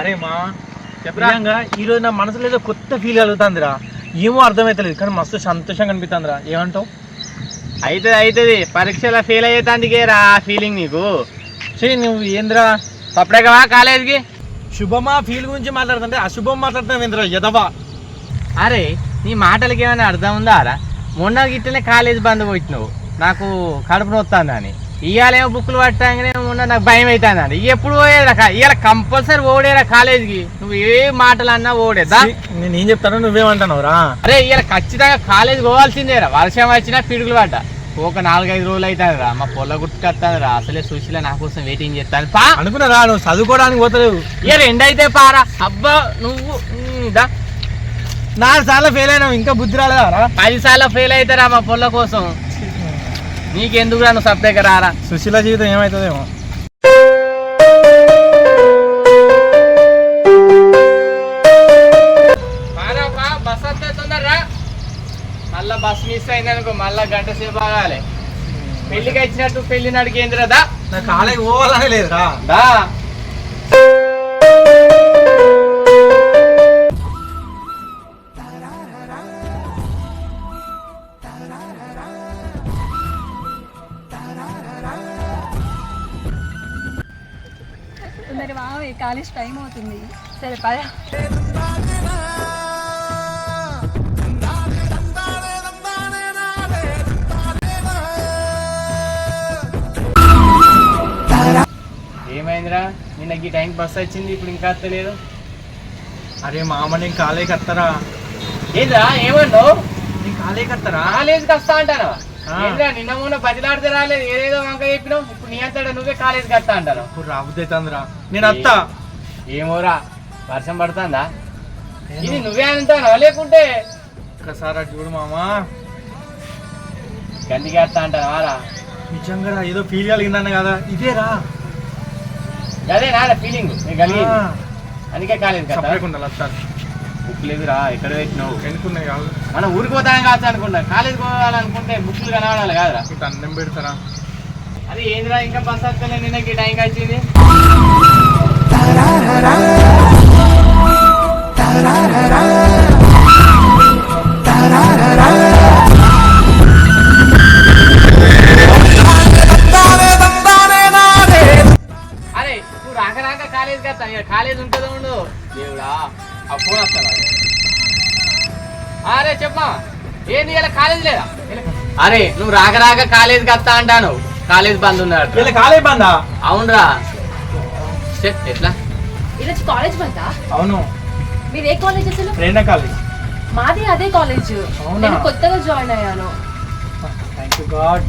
అరే మా ఈ రోజు నా మనసులో ఏదో కొత్త ఫీల్ కలుగుతుందిరా. ఏమో అర్థమైతలేదు కానీ మస్తు సంతోషంగా అనిపిస్తుందిరా ఏమంటావు? అవుతుంది అవుతుంది పరీక్షలో ఫెయిల్ అయ్యేటానికే రా ఫీలింగ్ నీకు. చే నువ్వు ఏందిరా? అప్పుడేగా కాలేజ్కి. శుభమా ఫీల్ గురించి మాట్లాడుతుంటే అశుభం మాట్లాడుతావు ఏందిరా యదవా? అరే నీ మాటలకి ఏమైనా అర్థం ఉందా రా? మొన్న గిట్టనే కాలేజ్ బంద్ కొట్టినావు. నాకు కడుపు నొత్తాందని. ఇవాళేమో బుక్కులు పట్టాగానే మొన్న నాకు భయం అవుతుందని ఎప్పుడు పోయేదా ఇవాళ కంపల్సరీ ఓడేరా కాలేజ్కి నువ్వు ఏ మాటలు అన్నా ఓడేదా నేను ఏం చెప్తానో నువ్వేమంటున్నావు రా? అరే ఇవాళ ఖచ్చితంగా కాలేజ్ పోవాల్సిందేరా వర్షం వచ్చినా పిడుగులు పడ్డ. ఒక నాలుగైదు రోజులు అవుతుంది రా. మా పొల్ల గుర్తుకొస్తుంది రా. అసలే సుశీల నా కోసం వెయిటింగ్ చేస్తాను పా. అనుకున్నారా నువ్వు చదువుకోవడానికి పోతలేవు. ఇక రెండు అయితే పారా అబ్బా నువ్వు దా. నాలుగు సార్లు ఫెయిల్ అయినావు. ఇంకా బుద్ధి రాలేదా రా? పది సార్లు ఫెయిల్ అవుతారా మా పొల్ల కోసం? నీకెందుకు రా నువ్వు సబ్ దగ్గర రారా? సుశీల జీవితం ఏమవుతుందేమో మళ్ళా బస్ మిస్ అయిందనుకో మళ్ళా గంట సేపు ఆగాలి. పెళ్ళికి వచ్చినట్టు పెళ్ళి నాడికి ఏందిరా దా నా కాలేజ్ పోవాలనే లేదురా. కాలేజ్ టైం అవుతుంది. సరే పద. ఏమైందిరా? నిన్న ఈ టైం బస్ వచ్చింది ఇప్పుడు ఇంకా వస్తలేదు అరే మామ నేను కాలేజ్ కత్తరా ఏంద్రా ఏమన్నావు? నేను కాలేజ్ కత్తరా కాలేజీకి వస్తా. ఏంద్రా నిన్న మొన్న బదిలాడితే రాలేదు ఏదేదో వంక చెప్పినావు ఇప్పుడు నీ అంతటా నువ్వే కాలేజీకి వస్తా అంటాను. ఇప్పుడు రాబుద్దైతుందిరా నేను అత్తా. ఏమోరా వర్షం పడుతుందా? ఇది నువ్వే అంటాను లేకుంటే ఒక్కసారి అటు చూడు మామా. గందికి వస్తా అంటావా రా. నిజంగా రా, ఏదో ఫీల్ కలిగిందన్న కదా. ఇదేరా అదే నా ఫీలింగ్ కలిగింది. అందుకే కాలేజ్ కదా. చెప్పకుండా బుక్ లేదురా ఎక్కడ పెట్టినావు? ఎన్నుకున్నాయి కాదు మనం ఊరికి పోతాం కాదు అనుకుంటా. కాలేజ్ పోవాలనుకుంటే బుక్లు కనబడాలి కాదురా. ఇటు అన్నం పెడతారా? అది ఏందిరా ఇంకా బస్ వస్తలే నిన్నకి టైంకి వచ్చింది? కాలేజ్ ఉంటుందో ఉండు దేవుడా ఆ ఫోన్ వస్తాను అరే చెప్పమా ఏంది ఇలా కాలేజ్ లేదా? అరే నువ్వు రాక రాక కాలేజ్కి వస్తా అంటాను. కాలేజ్ బంద్ ఉన్నాడు కాలేజ్ బందా? అవునరా. చెప్ ఎట్లా? ఈరోజు కాలేజ్ బందా అవును. మీరు ఏ కాలేజ్ అసలు? ప్రేరణ కాలేజ్ మాది అదే కాలేజ్? నేను కొత్తగా జాయిన్ అయ్యాను. థ్యాంక్ యూ గాడ్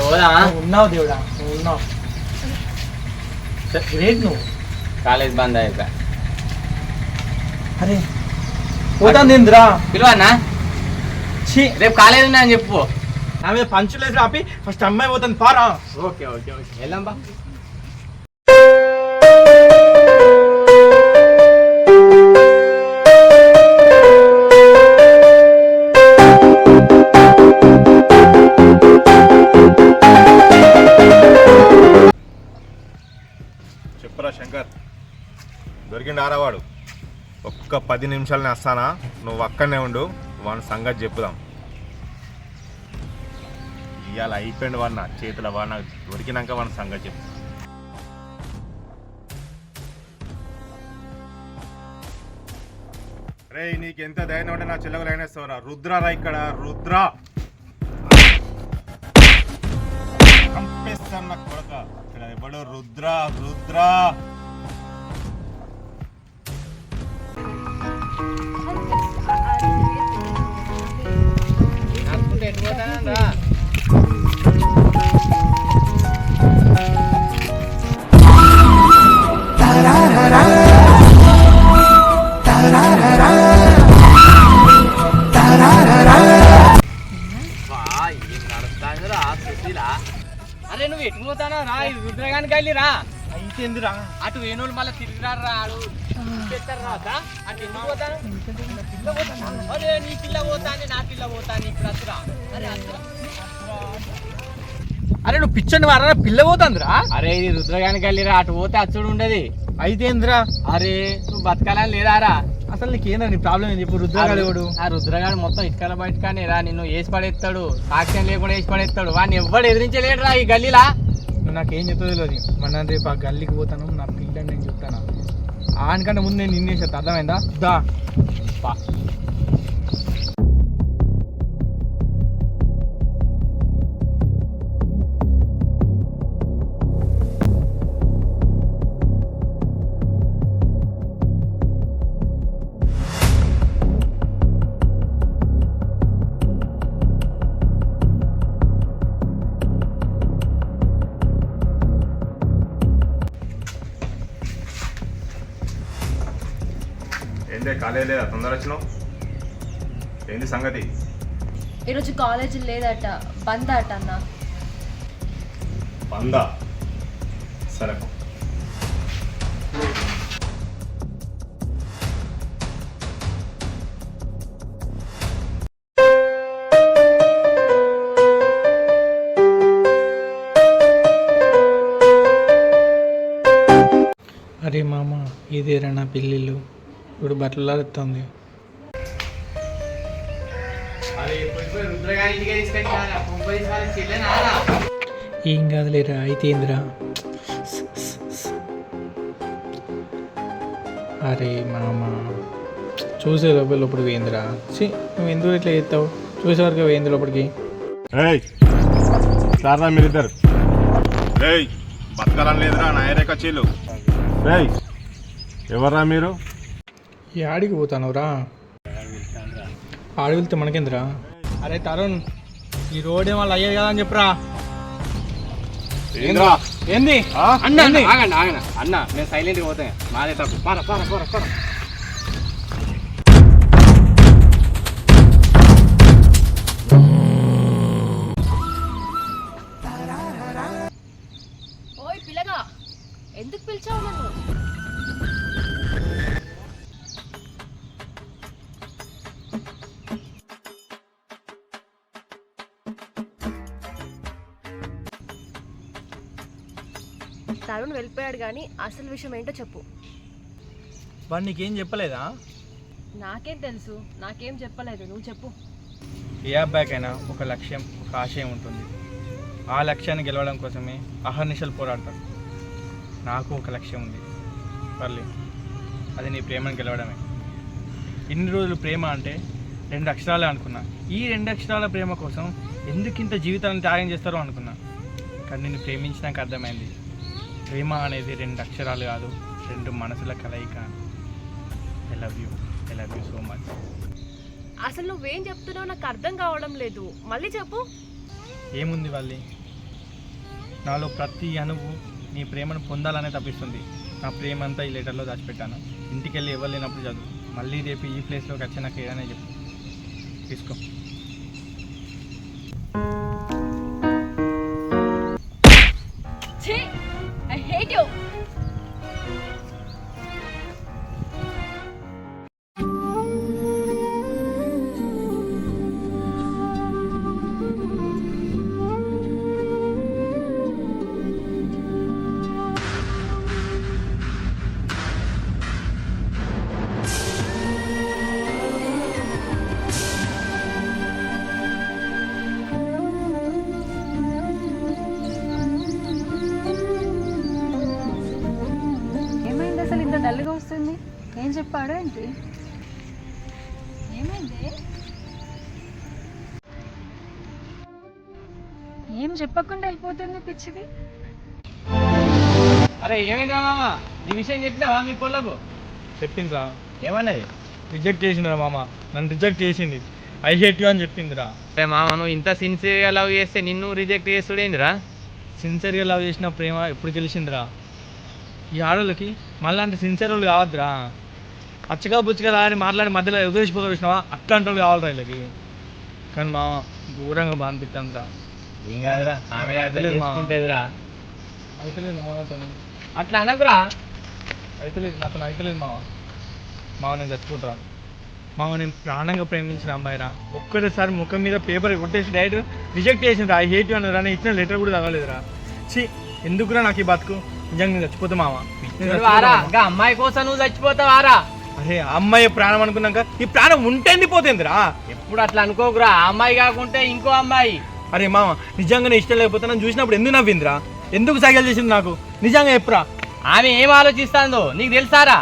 ఎవరా ఉన్నావు దేవుడా? నువ్వు ఉన్నావు. గ్రేట్ నువ్వు కాలేజ్ బంద్ అయిపోయా. అరే పోతాను ఏందిరా పిలువన్నా ఛీ. రేపు కాలేజ్ ఉన్నా అని చెప్పు ఆమె పంచులేసి ఆపి ఫస్ట్ అమ్మాయి పోతుంది పారా. Okay okay okay. వెళ్దాం బా. దొరికిండు ఆరవాడు. ఒక్క పది నిమిషాలని వస్తానా? నువ్వు అక్కడనే ఉండు వాని సంగతి చెప్పుదాం. ఇవాళ అయిపోయింది వాడు నా చేతుల వాడు నాకు దొరికినాక వాని సంగతి చెప్పు. రే నీకు ఎంత ధైర్యం ఉంటే నా చెల్లెలు లైనేస్తావురా. రుద్ర రా ఇక్కడ? రుద్ర! చంపేస్తాను నా కొడక. ఇక్కడ ఎవడో? రుద్ర రుద్ర! అరే నువ్వు ఎటు పోతానా రా రుద్రగానికి వెళ్ళి రా అయితేందిరా అటు వేణువులు మళ్ళీ తిరిగి రా అటు ఎందుకు పోతాను. అరే నీ పిల్ల పోతాను నా పిల్ల పోతాను ఇప్పుడు అసలు. అరే అసలు. అరే నువ్వు పిచ్చండి వారా పిల్ల పోతుందిరా? అరే ఇది రుద్రగానికి వెళ్ళిరా అటు పోతే అచ్చుడు ఉండదు. అయితే ఏందిరా? అరే నువ్వు బతకాలని లేదారా? అసలు నీకేంద్రా నీ ప్రాబ్లం ఏంది? ఇప్పుడు రుద్రగాడు ఆ రుద్రగాడు మొత్తం ఇటుకల బయటకానే రా. నిన్ను వేసి పడేస్తాడు. సాక్ష్యం లేకుండా వేసి పడేస్తాడు. వాడిని ఎవ్వడు ఎదిరించలేడురా ఈ గల్లీలా. నువ్వు నాకేం చెప్తుందో తెలియదు. మన రేపు ఆ గల్లీకి పోతాను. నా పిల్లని నేను చెప్తాను? ఆనికంటే ముందు నేను నిన్నే చెప్తా అర్థమైందా? దా. ఏందే కాలేజ్ లేదా? తొందర వచ్చినావు? ఏంది సంగతి? ఈరోజు కాలేజ్ లేదట బంద్ అట అన్న. వందా సరే. అరే మామ ఇదేరా నా పిల్లిల్లు ఇప్పుడు బట్టలు చెల్లెనారా ఏం కాదులేరా అయితే ఏందిరా? అరే మామ. చూసే లోపల లోపలికి పోయిందిరా. ఛీ నువ్వు ఎందుకు ఇట్లా చేస్తావు? చూసే వరకు పోయింది లోపలికి. ఏయ్ సారా మీరిద్దరు. ఏయ్ బతకాలని లేదురా నాయరే కచ్చీలు ఏయ్ ఎవర్రా మీరు? ఈ ఆడికి పోతాను రా ఆడి వెళ్తే మనకేందిరా? అరే తరుణ్ ఈ రోడ్ ఏమో అయ్యేది కదా అని చెప్పురా. ఏంద్రా? ఏంది? అన్న, ఆగండి ఆగండి. అన్న నేను సైలెంట్గా పోతాను మాదే తప్పు. పార పార పార పార. తరుణ్ వెళ్ళిపోయాడు కానీ అసలు విషయం ఏంటో చెప్పు. వాడు నీకేం చెప్పలేదా? నాకేం తెలుసు నాకేం చెప్పలేదు. నువ్వు చెప్పు. ఏ అబ్బాయికైనా ఒక లక్ష్యం ఒక ఆశయం ఉంటుంది. ఆ లక్ష్యాన్ని గెలవడం కోసమే అహర్నిశలు పోరాడతారు. నాకు ఒక లక్ష్యం ఉంది. పర్లే అది నీ ప్రేమను గెలవడమే. ఇన్ని రోజులు ప్రేమ అంటే రెండు అక్షరాలే అనుకున్నా. ఈ రెండు అక్షరాల ప్రేమ కోసం ఎందుకు ఇంత జీవితాన్ని త్యాగం చేస్తారో అనుకున్నా. కానీ నిన్ను ప్రేమించినాక అర్థమైంది. ప్రేమ అనేది రెండు అక్షరాలు కాదు రెండు మనసుల కలయిక. I love you I love you so much అసలు నువ్వేం చెప్తున్నావు నాకు అర్థం కావడం లేదు. మళ్ళీ చెప్పు. ఏముంది వాళ్ళి నాలో ప్రతి అణువు నీ ప్రేమను పొందాలనే తప్పిస్తుంది. నా ప్రేమ అంతా ఈ లెటర్లో దాచిపెట్టాను. ఇంటికి వెళ్ళి ఎవరు లేనప్పుడు చదువు. మళ్ళీ రేపు ఈ ప్లేస్లోకి వచ్చినాక ఏదైనా చెప్పు. తీసుకో. చెప్పాడు ఏంటి? ఏమైంది? ఏం చెప్పకుండా వెళ్ళిపోతుంది పిచ్చిది? అరే ఏమైందా మామ? ఈ విషయం చెప్పినావా మీ పొలకు చెప్పిందిరా ఏమన్నది? రిజెక్ట్ చేసిందిరా మామ. నన్ను రిజెక్ట్ చేసింది. ఐ హేట్ యూ అని చెప్పిందిరా అరే మామ నువ్వు ఇంత సిన్సియర్గా లవ్ చేస్తే నిన్ను రిజెక్ట్ చేస్తుడేందిరా సిన్సియర్గా లవ్ చేసిన ప్రేమ ఎప్పుడు గెలిచిందిరా ఈ ఆడోళ్ళకి మళ్ళీ అంటే సిన్సియర్ వాళ్ళు కావద్దురా. అచ్చగా బుచ్చగా లారి మాట్లాడి మధ్యలో ఎదురేసిపోతా చూసినావా అట్లాంటి వాళ్ళు కావాలిరా వీళ్ళకి? కానీ మా ఏం కాదురా ఆమె లేదు మామతో అట్లా అనకురా. అయితే లేదు నాతో అయితే లేదు మామ. మామ నేను చచ్చిపోతా మామ నేను ప్రాణంగా ప్రేమించిన అమ్మాయిరా. ఒక్కటేసారి ముఖం మీద పేపర్ కొట్టేసి డైరెక్ట్ రిజెక్ట్ చేసింది ఐ హేట్ యూ అన్నరా నేను ఇచ్చిన లెటర్ కూడా తగలేదురా ఛీ ఎందుకురా నాకు ఈ బతుకు? నిజంగా నేను చచ్చిపోతా మామ. ఇంకా అమ్మాయి కోసం నువ్వు చచ్చిపోతావారా? అరే ఆ అమ్మాయి ప్రాణం అనుకున్నాక ఈ ప్రాణం ఉంటేంది పోతేందిరా? ఎప్పుడు అట్లా అనుకోకురా ఆ అమ్మాయి కాకుంటే ఇంకో అమ్మాయి. అరే మామ నిజంగా నేను ఇష్టం లేకపోతే నన్ను చూసినప్పుడు ఎందుకు నవ్విందిరా? ఎందుకు సైకిల్ చేసింది నాకు? నిజంగా ఎప్పురా ఆమె ఏం ఆలోచిస్తాందో నీకు తెలుసారా?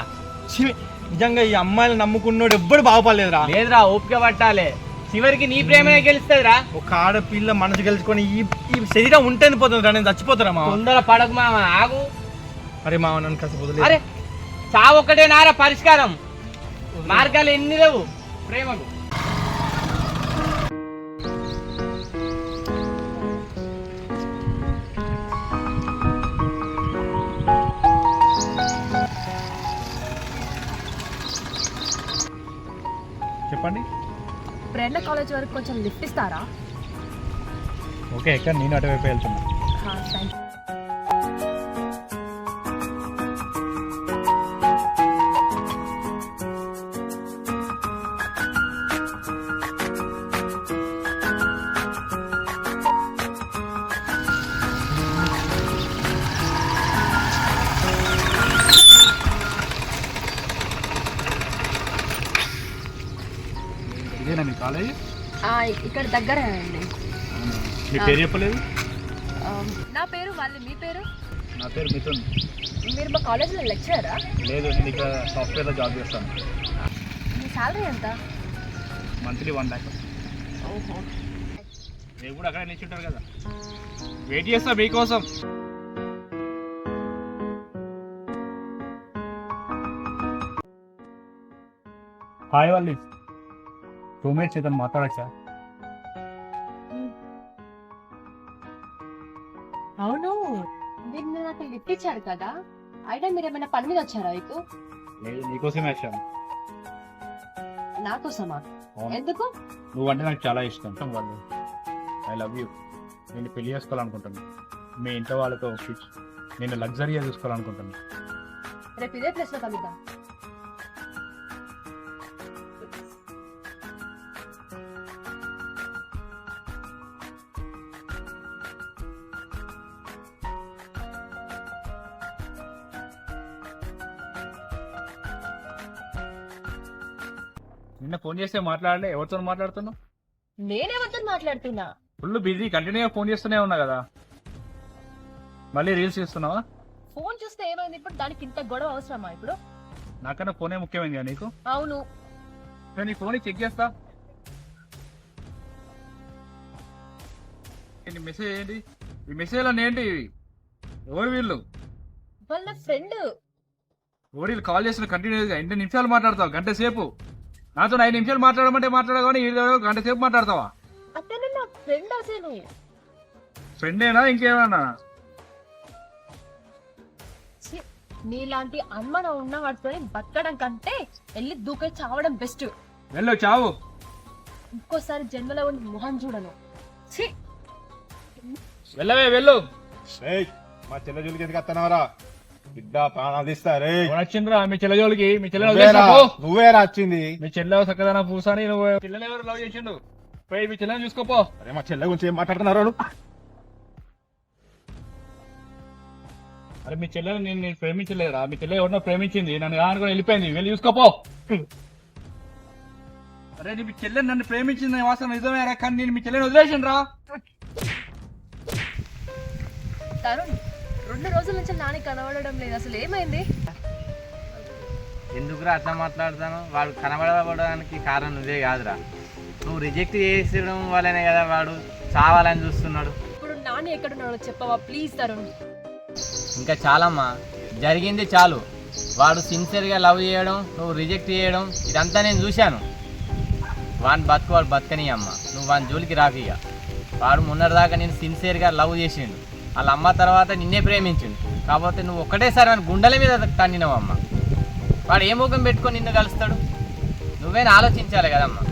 ఛీ, నిజంగా ఈ అమ్మాయిలు నమ్ముకున్నోడు ఎవ్వడు బాగుపడలేదురా. లేదురా ఓపిక పట్టాలి. చివరికి నీ ప్రేమనే గెలుస్తుందిరా. ఒక ఆడపిల్ల మనసు గెలుచుకొని ఈ ఈ శరీరం ఉంటేంది పోతుందిరా నేను చచ్చిపోతారా మామ. తొందర పడకు మామ ఆగు. అరే మామ నన్ను కాస్త వదిలేదు అరే చావు ఒక్కటే నారా పరిష్కారం. మార్గాలు ఎన్ని లేవు? ప్రేమకు చెప్పండి. బ్రెండ కాలేజ్ వరకు కొంచెం లిఫ్ట్ ఇస్తారా? ఓకే ఎక్కడ. నేను అటువైపు వెళ్తున్నా. ఇక్కడ దగ్గరే మీ పేరు చెప్పలేదు? నా పేరు వాళ్ళు మీ పేరు? నా పేరు మిథున్. మీరు మా కాలేజ్లో లెక్చరరా? లేదు నేను ఇక్కడ సాఫ్ట్వేర్లో జాబ్ చేస్తాను. మీ శాలరీ ఎంత? Monthly one lakh. ఓహో. మీరు కూడా అక్కడే నిల్చుంటారు కదా. వెయిట్ చేస్తా మీకోసం. హాయ్ వాళ్ళు రూమ్మేట్స్ ఇతను మాట్లాడచ్చా? ఇచ్చారు కదా. అయినా మీరు ఏమైనా పని మీద వచ్చారా ఇటు లేదు నీకోసమే వచ్చాను. నాకోసమా అవును. ఎందుకు? నువ్వు అంటే నాకు చాలా ఇష్టం వాళ్ళు ఐ లవ్ యూ నేను పెళ్ళి చేసుకోవాలనుకుంటున్నాను మీ ఇంట్లో వాళ్ళతో నేను లగ్జరీగా చూసుకోవాలనుకుంటున్నాను రేపు ఇదే ప్లేస్లో కలుద్దాం. నిన్న ఫోన్ చేస్తే మాట్లాడలే. ఎవరితో మాట్లాడుతున్నావు? నేనేవద్దు మాట్లాడుతున్నా? Full busy. కంటిన్యూగా ఫోన్ చేస్తూనే ఉన్నా కదా. మళ్ళీ రీల్స్ చేస్తున్నావా? ఫోన్ చూస్తే ఏమైంది ఇప్పుడు? దానికి ఇంత గొడవ అవసరమా ఇప్పుడు? నాకన్నా ఫోనే ముఖ్యమైంది కదా నీకు? అవును. నేను నీ ఫోన్ చెక్ చేస్తా. ఏంటి మెసేజ్ ఏంటి? ఈ మెసేజ్లో ఏంటి ఎవరు వీళ్ళు? వాళ్ళ ఫ్రెండ్. ఎవరు వీళ్ళు కాల్ చేసిన కంటిన్యూగా? ఎన్ని నిమిషాలు మాట్లాడతావు గంట సేపు. నాతో ఐదు నిమిషాలు మాట్లాడమంటే మాట్లాడగానే గంట సేపు మాట్లాడతావా? అతను నా ఫ్రెండ్ అసలు. ఫ్రెండేనా ఇంకేమన్నా? ఛీ, నీలాంటి అన్మన ఉన్న వాటితో బతకడం కంటే వెళ్ళి దూకే చావడం బెస్ట్ వెళ్ళు చావు. ఇంకోసారి జన్మలో ఉండి మొహం చూడను. ఛీ. వెళ్ళవే వెళ్ళు. ఏయ్ మా చెల్లె జోలికి ఎందుకు వస్తున్నావురా? బిడ్డ ప్రాణాలు తీస్తారే. వచ్చిండ్రా? మీ చెల్లెజోలికి మీ చెల్లెలు. నువ్వేరా? వచ్చింది? మీ చెల్లె సక్కదన పూసాని నువ్వు చెల్లెలు ఎవరు లవ్ చేసిండు? పోయి మీ చెల్లెని చూసుకోపో. అరే మా చెల్లె గురించి ఏం మాట్లాడుతున్నారు? అరే మీ చెల్లెని నేను నేను ప్రేమించలేదురా. మీ చెల్లె ఎవరినో ప్రేమించింది. నన్ను కానుకొని వెళ్ళిపోయింది. వెళ్ళి చూసుకోపో. అరే నీ మీ చెల్లె నన్ను ప్రేమించింది వాసన నిజమే రా కానీ నేను మీ చెల్లెని వదిలేసిండ్రా. తరుణ్ రెండు రోజుల నుంచి నాని కనబడడం లేదు. అసలు ఏమైంది? ఎందుకురా అట్లా మాట్లాడతాను? వాడు కనబడబడడానికి కారణం నువ్వే కాదురా. నువ్వు రిజెక్ట్ చేసడం వల్లనే కదా వాడు చావాలని చూస్తున్నాడు. ఇప్పుడు నాని ఎక్కడున్నాడో చెప్పవా? ప్లీజ్ తరుణ్. ఇంకా చాలమ్మా. జరిగింది చాలు. వాడు సిన్సియర్గా లవ్ చేయడం నువ్వు రిజెక్ట్ చేయడం ఇదంతా నేను చూశాను. వాడిని బతుకు వాడు బతకని అమ్మ నువ్వు వాని జోలికి ఇక. వాడు మొన్నటిదాకా నేను సిన్సియర్గా లవ్ చేసిండు. వాళ్ళ అమ్మ తర్వాత నిన్నే ప్రేమించిండు. కాకపోతే నువ్వు ఒక్కటేసారి వాని గుండెల మీద తన్నినవు అమ్మ వాడు ఏ ముఖం పెట్టుకొని నిన్ను కలుస్తాడు? నువ్వేనా ఆలోచించాలి కదమ్మా.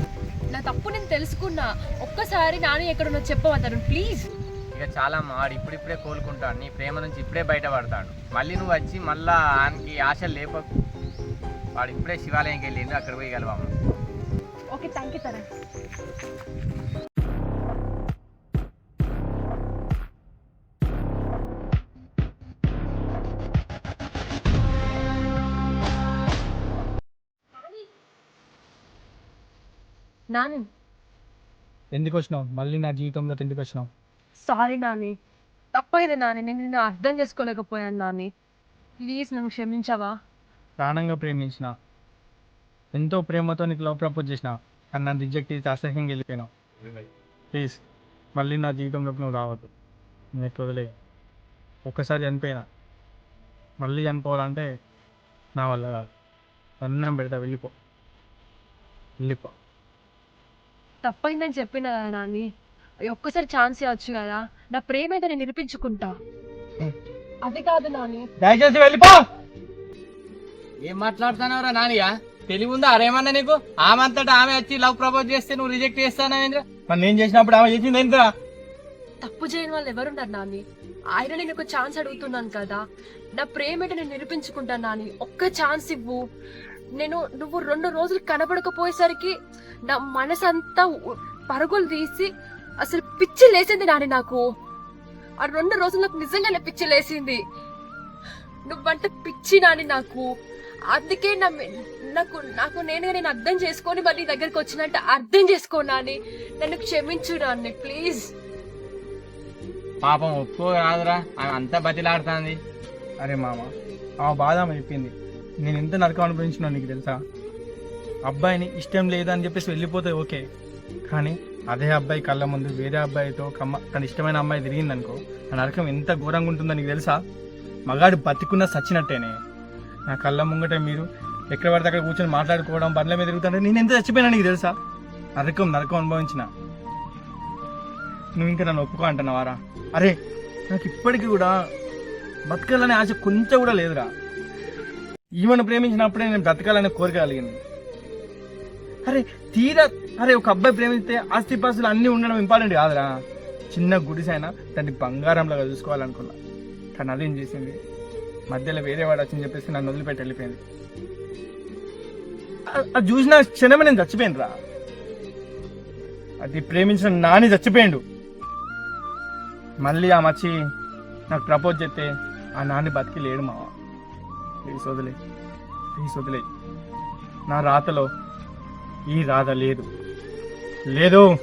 నా తప్పు నేను తెలుసుకున్నా. ఒక్కసారి నాని ఎక్కడున్నా చెప్పవా తరుణ్ ప్లీజ్. ఇక చాలా అమ్మ వాడు ఇప్పుడిప్పుడే కోలుకుంటాడు. నీ ప్రేమ నుంచి ఇప్పుడే బయటపడతాడు. మళ్ళీ నువ్వు వచ్చి మళ్ళా ఆయనకి ఆశలు లేపకు. వాడు ఇప్పుడే శివాలయంకి వెళ్ళిండు అక్కడ పోయి కలవమ్మ. ఓకే థ్యాంక్ యూ తరే నాని. ఎందుకు వచ్చినావు మళ్ళీ నా జీవితంలో ఎందుకు వచ్చినావు సారీ నాని. తప్పైంది నాని. నేను నిన్ను అర్థం చేసుకోలేకపోయాను నాని. ప్లీజ్ నన్ను క్షమించవా? ప్రాణంగా ప్రేమించిన. ఎంతో ప్రేమతో నీకు లవ్ ప్రపోజ్ చేసిన. కానీ నన్ను రిజెక్ట్ చేసి అసహ్యంగా వెళ్ళిపోయినావు. ప్లీజ్ మళ్ళీ నా జీవితంలోకి నువ్వు రావద్దు. నేను ఎక్కువ వదిలే ఒక్కసారి చనిపోయినా. మళ్ళీ చనిపోవాలంటే నా వల్ల కాదు. అన్నం పెడతా వెళ్ళిపో. వెళ్ళిపో. తప్పైందని చెప్పిన కదా నాని ఒక్కసారి ఛాన్స్ ఇవ్వచ్చు కదా? నా ప్రేమ అయితే నేను నిరూపించుకుంటా. అది కాదు నాని. దయచేసి వెళ్ళిపో! ఏం మాట్లాడుతున్నావురా నానిగా తెలివి ఉందా అరేమన్నా నీకు? ఆమెంతటా ఆమె వచ్చి లవ్ ప్రపోజ్ చేస్తే నువ్వు రిజెక్ట్ మరి నేను చేసినప్పుడు ఆమె చేసింది ఏంట్రా తప్పు చేయని వాళ్ళు ఎవరున్నారు నాని? ఆయన నేను ఒక ఛాన్స్ అడుగుతున్నాను కదా. నా ప్రేమ ఏంటో నేను నిరూపించుకుంటాను నాని. ఒక్క ఛాన్స్ ఇవ్వు. నేను నువ్వు రెండు రోజులు కనబడకపోయేసరికి నా మనసంతా పరుగులు తీసి అసలు పిచ్చి లేసింది నాని నాకు. ఆ రెండు రోజులు నాకు నిజంగానే పిచ్చి లేసింది నువ్వంటే పిచ్చి నాని నాకు. అందుకే నా నాకు నాకు నేను నేను అర్థం చేసుకొని మరి నీ దగ్గరికి వచ్చినట్టు అర్థం చేసుకో నాని. నన్ను క్షమించు నాన్ని ప్లీజ్. పాపం ఒప్పుకో రాదురా అంతా బతిలాడుతుంది. అరే మామ ఆ బాధ చెప్పింది నేను ఎంత నరకం అనుభవించినా నీకు తెలుసా? అబ్బాయిని ఇష్టం లేదని చెప్పేసి వెళ్ళిపోతే ఓకే. కానీ అదే అబ్బాయి కళ్ళ ముందు వేరే అబ్బాయితో కమ్మ తన ఇష్టమైన అమ్మాయి తిరిగిందనుకో ఆ నరకం ఎంత ఘోరంగా ఉంటుందో నీకు తెలుసా? మగాడు బతికున్న సచ్చినట్టేనే. నా కళ్ళ ముంగట మీరు ఎక్కడ పడితే అక్కడ కూర్చొని మాట్లాడుకోవడం బండ్ల మీద తిరుగుతుంటే నేను ఎంత చచ్చిపోయినా నీకు తెలుసా? నరకం నరకం అనుభవించిన. నువ్వు ఇంకా నన్ను ఒప్పుకో అంటున్నావారా? అరే నాకు ఇప్పటికీ కూడా బతకాలనే ఆశ కొంచెం కూడా లేదురా. ఈమెను ప్రేమించినప్పుడే నేను బ్రతకాలనే కోరిక కలిగింది. అరే తీరా అరే ఒక అబ్బాయి ప్రేమిస్తే ఆస్తిపాస్తులు అన్నీ ఉండడం ఇంపార్టెంట్ కాదురా. చిన్న గుడిసైనా దాన్ని బంగారంలాగా చూసుకోవాలనుకున్నా. కానీ అదేం చేసింది? మధ్యలో వేరే వాడు వచ్చని చెప్పేసి నన్ను వదిలిపెట్టి వెళ్ళిపోయింది. అది చూసిన క్షణమే నేను చచ్చిపోయింది రా అది ప్రేమించిన నాని చచ్చిపోయిండు. మళ్ళీ ఆ మచ్చి నాకు ప్రపోజ్ చేస్తే ఆ నాని బతికి లేడు మావా. ప్లీజ్ వదిలే. ప్లీజ్ వదిలే. నా రాతలో ఈ రాత లేదు. లేదు.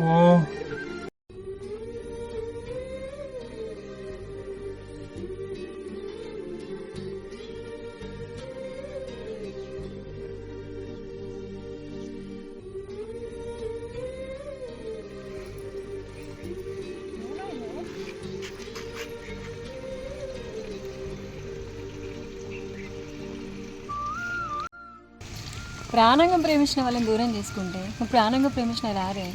ఓ ప్రాణంగా ప్రేమించిన వాళ్ళని దూరం చేసుకుంటే నువ్వు ప్రాణంగా ప్రేమించిన రారే.